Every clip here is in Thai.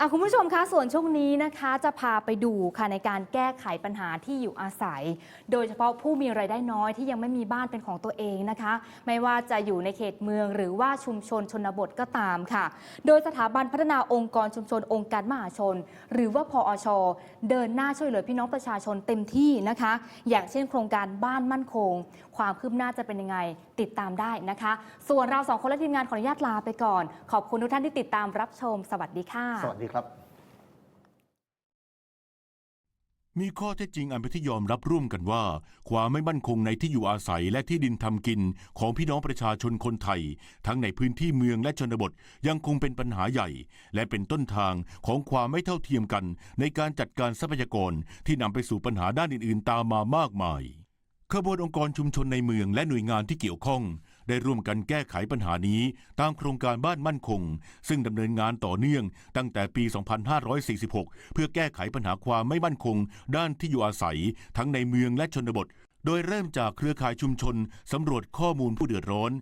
อะคุณผู้ชมคะส่วนช่วงนี้นะคะจะพาไปดูค่ะในการแก้ไขปัญหาที่อยู่อาศัย โดยเฉพาะผู้มีรายได้น้อยที่ยังไม่มีบ้านเป็นของตัวเองนะคะ ไม่ว่าจะอยู่ในเขตเมืองหรือว่าชุมชนชนบทก็ตามค่ะ โดยสถาบันพัฒนาองค์กรชุมชนองค์การมหาชน หรือว่าพอช เดินหน้าช่วยเหลือพี่น้องประชาชนเต็มที่นะคะ อย่างเช่นโครงการบ้านมั่นคง ความคืบหน้าจะเป็นยังไงติดตามได้นะคะ ส่วนเราสองคนและทีมงานขออนุญาตลาไปก่อน ขอบคุณทุกท่านที่ติดตามรับชม สวัสดีค่ะวัสดีครับ มีข้อเท็จจริงอันเป็นที่ยอมรับร่วมกันว่า ความไม่มั่นคงในที่อยู่อาศัยและที่ดินทำกินของพี่น้องประชาชนคนไทย ทั้งในพื้นที่เมืองและชนบทยังคงเป็นปัญหาใหญ่ และเป็นต้นทางของความไม่เท่าเทียมกัน ในการจัดการทรัพยากรที่นำไปสู่ปัญหาด้านอื่น ๆ ตามมามากมายขบวนองค์กรชุมชนในเมืองและหน่วยงานที่เกี่ยวข้อง ได้ร่วมกันแก้ไขปัญหานี้ตามโครงการบ้านมั่นคง ซึ่งดำเนินงานต่อเนื่องตั้งแต่ปี 2546 เพื่อแก้ไขปัญหาความไม่มั่นคง ด้านที่อยู่อาศัย ทั้งในเมืองและชนบท โดยเริ่มจากเครือข่ายชุมชนสำรวจข้อมูลผู้เดือดร้อน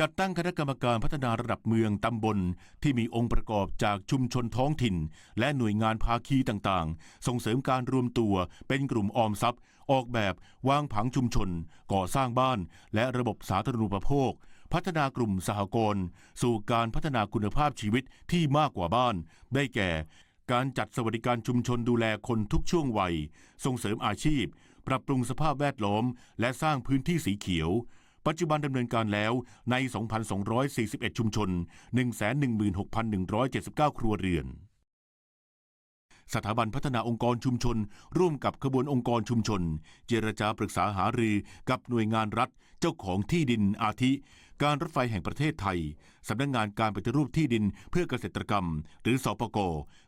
จัดตั้งคณะกรรมการพัฒนาระดับเมืองตำบล ที่มีองค์ประกอบจากชุมชนท้องถิ่น และหน่วยงานภาคีต่างๆ ส่งเสริมการรวมตัวเป็นกลุ่มออมทรัพย์ ออกแบบวางผังชุมชน ก่อสร้างบ้าน และระบบสาธารณูปโภค พัฒนากลุ่มสหกรณ์สู่การพัฒนาคุณภาพชีวิตที่มากกว่าบ้าน ได้แก่ การจัดสวัสดิการชุมชนดูแลคนทุกช่วงวัย ส่งเสริมอาชีพ ปรับปรุงสภาพแวดล้อม และสร้างพื้นที่สีเขียวปัจจุบันดำเนินการแล้วใน 2,241 ชุมชน 116,179 ครัวเรือน สถาบันพัฒนาองค์กรชุมชน ร่วมกับขบวนองค์กรชุมชน เจรจาปรึกษาหารือกับหน่วยงานรัฐ เจ้าของที่ดินอาทิ การรถไฟแห่งประเทศไทย สำนักงงานการปฏิรูปที่ดินเพื่อเกษตรกรรม หรือสปก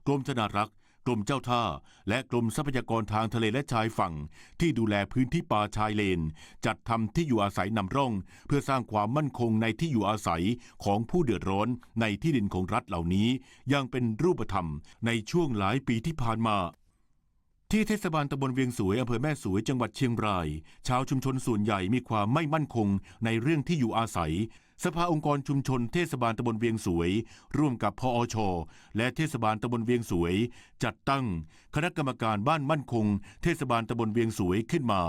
กรมชนารักษ์ กรมเจ้าท่า และกรมทรัพยากรทางทะเลและชายฝั่ง ที่ดูแลพื้นที่ป่าชายเลน จัดทำที่อยู่อาศัยนำร่อง เพื่อสร้างความมั่นคงในที่อยู่อาศัยของผู้เดือดร้อนในที่ดินของรัฐเหล่านี้ยังเป็นรูปธรรมในช่วงหลายปีที่ผ่านมา ที่เทศบาลตำบลเวียงสวยอำเภอแม่สวยจังหวัดเชียงราย ชาวชุมชนส่วนใหญ่มีความไม่มั่นคงในเรื่องที่อยู่อาศัย สภาองค์กรชุมชนเทศบาลตำบลเวียงสวย ร่วมกับพอช และเทศบาลตำบลเวียงสวย จัดตั้ง คณะกรรมการบ้านมั่นคง เทศบาลตำบลเวียงสวยขึ้นมา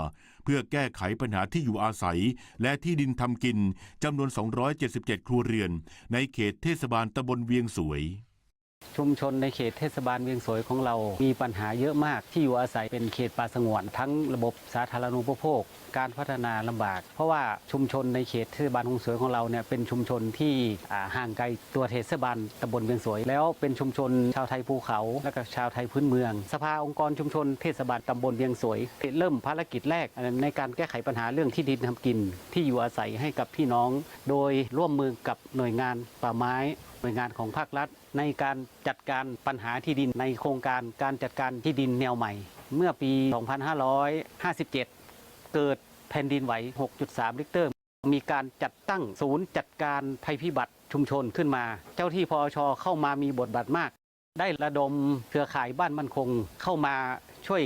เพื่อแก้ไขปัญหาที่อยู่อาศัย และที่ดินทำกินจำนวน 277 ครัวเรือน ในเขตเทศบาลตำบลเวียงสวย ชุมชนในเขตเทศบาลเวียงสวยของเรา มีปัญหาเยอะมากที่อยู่อาศัยเป็นเขตป่าสงวน ทั้งระบบสาธารณูปโภค การพัฒนาลำบาก เพราะว่าชุมชนในเขตเทศบาลเวียงสวยของเราเนี่ยเป็นชุมชนที่ห่างไกลตัวเทศบาลตำบลเวียงสวย แล้วเป็นชุมชนชาวไทยภูเขา และก็ชาวไทยพื้นเมือง สภาองค์กรชุมชนเทศบาลตำบลเวียงสวยเริ่มภารกิจแรกในการแก้ไขปัญหาเรื่องที่ดินทำกิน ที่อยู่อาศัยให้กับพี่น้อง โดยร่วมมือกับหน่วยงานป่าไม้ น่วยงานของภาครัฐ ในการจัดการปัญหาที่ดินในโครงการการจัดการที่ดินแนวใหม่ เมื่อปี 2557 เกิดแผ่นดินไหว 6.3 ลิกเตอร์ มีการจัดตั้งศูนย์จัดการภัยพิบัติชุมชนขึ้นมา เจ้าที่พอชเข้ามามีบทบาทมาก ได้ระดมเครือข่ายบ้านมั่นคงเข้ามาช่วย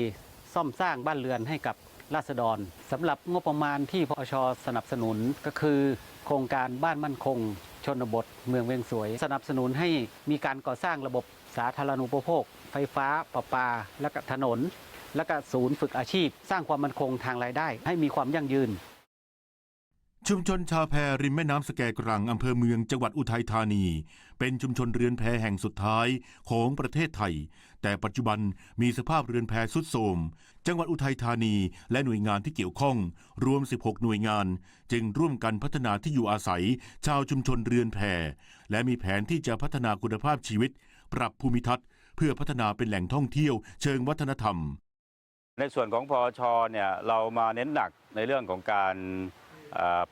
ซ่อมสร้างบ้านเรือนให้กับราษฎรสำหรับงบประมาณที่พอชสนับสนุนก็คือ โครงการบ้านมั่นคง ชนบท เมืองเวียงสวย สนับสนุนให้มีการก่อสร้างระบบสาธารณูปโภค ไฟฟ้าประปา และก็ถนน และก็ศูนย์ฝึกอาชีพ สร้างความมั่นคงทางรายได้ ให้มีความยั่งยืน ชุมชนชาวแพริมแม่น้ำสแกกรังอำเภอเมืองจังหวัดอุทัยธานี เป็นชุมชนเรือนแพแห่งสุดท้ายของประเทศไทย แต่ปัจจุบันมีสภาพเรือนแพสุดโทรมจังหวัดอุทัยธานีและหน่วยงานที่เกี่ยวข้อง รวม 16 หน่วยงาน จึงร่วมกันพัฒนาที่อยู่อาศัย ชาวชุมชนเรือนแพและมีแผนที่จะพัฒนาคุณภาพชีวิต ปรับภูมิทัศน์ เพื่อพัฒนาเป็นแหล่งท่องเที่ยว เชิงวัฒนธรรม ในส่วนของพอชเนี่ยเรามาเน้นหนักในเรื่องของการ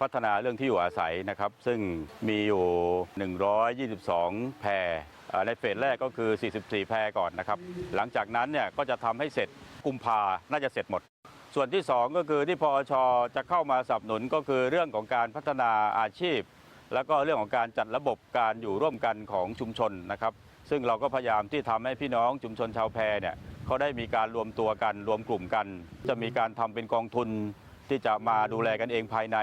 พัฒนาเรื่องที่อยู่อาศัยนะครับ ซึ่งมีอยู่ 122 แพรในเฟสแรกก็คือ 44 แพรก่อนนะครับ หลังจากนั้นเนี่ยก็จะทำให้เสร็จกุมภาน่าจะเสร็จหมด ส่วนที่ 2 ก็คือที่พอชจะเข้ามาสนับสนุนก็คือเรื่องของการพัฒนาอาชีพ แล้วก็เรื่องของการจัดระบบการอยู่ร่วมกันของชุมชนนะครับ ซึ่งเราก็พยายามที่ทำให้พี่น้องชุมชนชาวแพเนี่ยเขาได้มีการรวมตัวกันรวมกลุ่มกัน จะมีการทำเป็นกองทุน ที่จะมาดูแลกันเองภายใน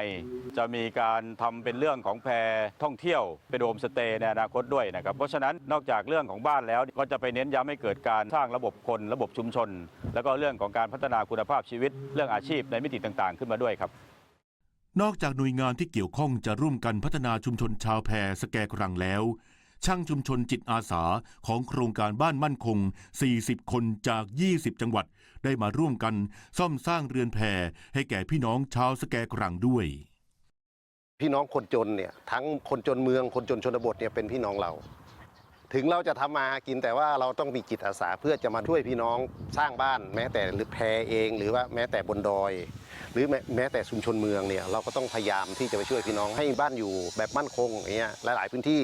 จะมีการทำเป็นเรื่องของแพรท่องเที่ยวเป็นโฮมสเตย์ในอนาคตด้วยนะครับเพราะฉะนั้นนอกจากเรื่องของบ้านแล้วก็จะไปเน้นย้ำให้เกิดการสร้างระบบคนระบบชุมชน แล้วก็เรื่องของการพัฒนาคุณภาพชีวิต เรื่องอาชีพในมิติต่างๆ ขึ้นมาด้วยครับ นอกจากหน่วยงานที่เกี่ยวข้องจะร่วมกันพัฒนาชุมชนชาวแพรสแกกรังแล้ว ช่างชุมชนจิตอาสาของโครงการบ้านมั่นคง 40 คนจาก 20 จังหวัด ได้มาร่วมกันซ่อมสร้างเรือนแพให้แก่พี่น้องชาวสแกกรังด้วย พี่น้องคนจนเนี่ยทั้งคนจนเมืองคนจนชนบทเนี่ยเป็นพี่น้องเรา ถึงเราจะทำมาหากินแต่ว่าเราต้องมีจิตอาสาเพื่อจะมาช่วยพี่น้องสร้างบ้าน แม้แต่หรือแพรเอง หรือว่าแม้แต่บนดอย หรือแม้แม้แต่ชุมชนเมืองเนี่ยเราก็ต้องพยายามที่จะไปช่วยพี่น้องให้บ้านอยู่แบบมั่นคงอย่างเงี้ยหลาย ๆ พื้นที่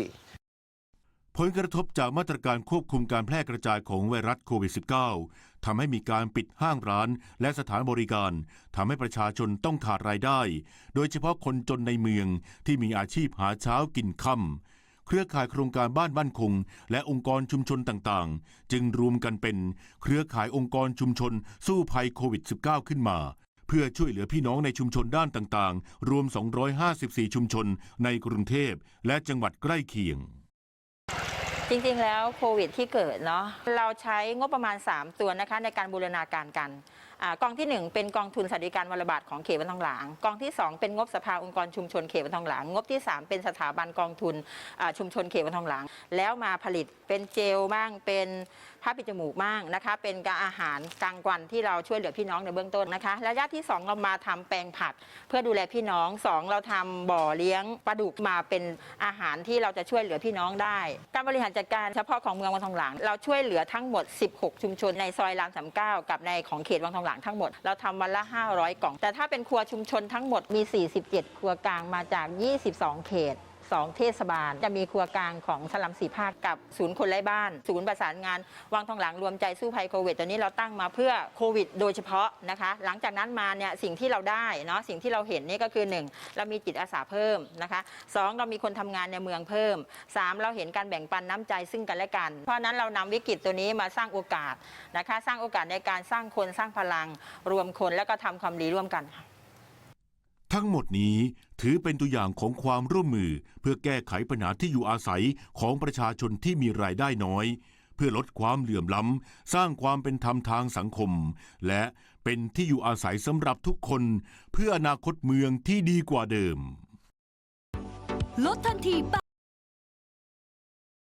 ผลกระทบจากมาตรการควบคุมการแพร่กระจายของไวรัสโควิด -19 ทำให้มีการปิดห้างร้านและสถานบริการทำให้ประชาชนต้องขาดรายได้ โดยเฉพาะคนจนในเมืองที่มีอาชีพหาเช้ากินค่ำเครือข่ายโครงการบ้านบ้านคง และองค์กรชุมชนต่างๆ จึงรวมกันเป็นเครือข่ายองค์กรชุมชน สู้ภัยโควิด -19 ขึ้นมาเพื่อช่วยเหลือพี่น้องในชุมชนด้านต่างๆ รวม 254 ชุมชนในกรุงเทพและจังหวัดใกล้เคียง จริงๆ แล้วโควิดที่เกิดเนาะเราใช้งบประมาณ 3 ตัวนะคะในการบูรณาการกัน กองทีหนึ่1 เป็นกองทุนสวัสดิการวันรบาดของเขตวันทองหลาง กองที่ 2 เป็นงบสภาองค์กรชุมชนเขตวันทองหลาง งบที่ 3 เป็นสถาบันกองทุนชุมชนเขตวันทองหลาง แล้วมาผลิตเป็นเจลบ้างเป็นผ้าปิดจมูกบ้างนะคะ เป็นการอาหารกลางวันที่เราช่วยเหลือพี่น้องในเบื้องต้นนะคะระยะที่ 2 เรามาทำแปลงผักเพื่อดูแลพี่น้อง 2 เราทำบ่อเลี้ยงปลาดุกมาเป็นอาหารที่เราจะช่วยเหลือพี่น้องได้ การบริหารจัดการเฉพาะของเมืองวังทองหลางเราช่วยเหลือทั้งหมด 16 ชุมชนในซอยรามสามเก้ากับในของเขตวังทองหลางทั้งหมด เราทำวันละ 500 กล่อง แต่ถ้าเป็นครัวชุมชนทั้งหมดมี 47 ครัวกลางมาจาก 22 เขต สองเทศบาล จะมีครัวกลางของสลัมสีภาคกับศูนย์คนไร้บ้าน ศูนย์ประสานงาน วังทองหลางรวมใจสู้ภัยโควิดตัวนี้เราตั้งมาเพื่อโควิด โดยเฉพาะนะคะ หลังจากนั้นมาเนี่ยสิ่งที่เราได้เนาะสิ่งที่เราเห็นนี่ก็คือ 1 เรามีจิตอาสาเพิ่มนะคะสองเรามีคนทำงานในเมืองเพิ่ม 3 เราเห็นการแบ่งปันน้ำใจซึ่งกันและกัน เพราะนั้นเรานำวิกฤตตัวนี้มาสร้างโอกาสนะคะ สร้างโอกาสในการสร้างคนสร้างพลัง รวมคนแล้วก็ทำความดีร่วมกันค่ะ ทั้งหมดนี้ถือเป็นตัวอย่างของความร่วมมือเพื่อแก้ไขปัญหาที่อยู่อาศัยของประชาชนที่มีรายได้น้อย เพื่อลดความเหลื่อมล้ำ สร้างความเป็นธรรมทางสังคม และเป็นที่อยู่อาศัยสำหรับทุกคน เพื่ออนาคตเมืองที่ดีกว่าเดิม ลดทันที